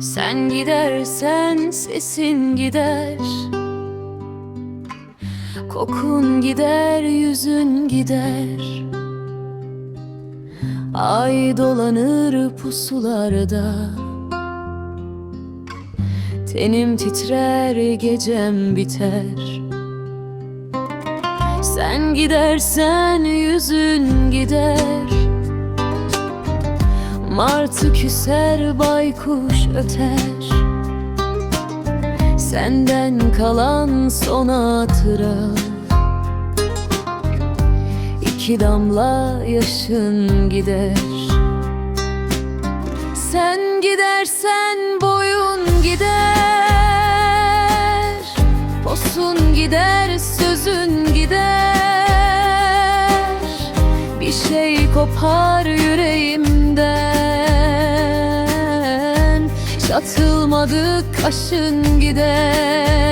Sen gidersen sesin gider. Kokun gider, yüzün gider. Ay dolanır pusularda. Tenim titrer, gecem biter. Sen gidersen yüzün gider Martı küser, baykuş öter. Senden kalan son hatıra. İki damla yaşın gider. Sen gidersen boyun gider. Posun gider, sözün gider. Bir şey kopar yüreğimden Çatılmadı kaşın gider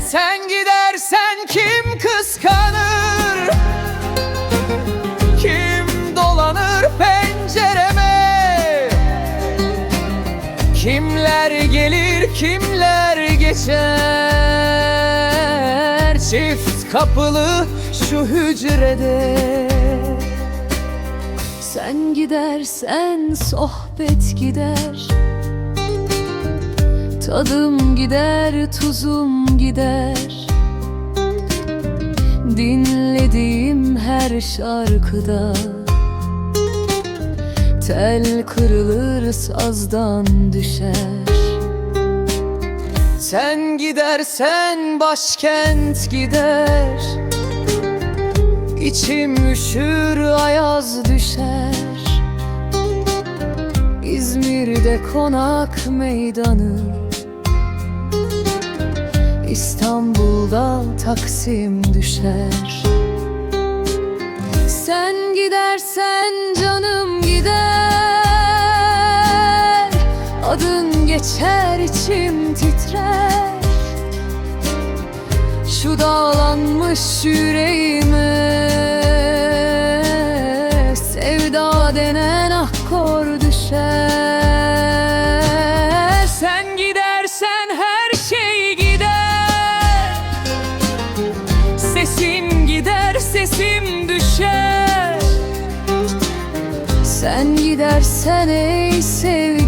Sen gidersen kim kıskanır? Kim dolanır pencereme? Kimler gelir, kimler geçer? Çift kapılı şu hücrede Sen gidersen sohbet gider. Tadım gider, tuzum gider. Dinlediğim her şarkıda Tel kırılır sazdan düşer. Sen gidersen başkent gider. İçim üşür ayaz düşer İzmir'de konak meydanı. İstanbul'da Taksim düşer. Sen gidersen canım gider. Adın geçer içim titrer. Şu dağlanmış yüreğime Sevda denen akkor düşer Sen gidersen ey sevgilim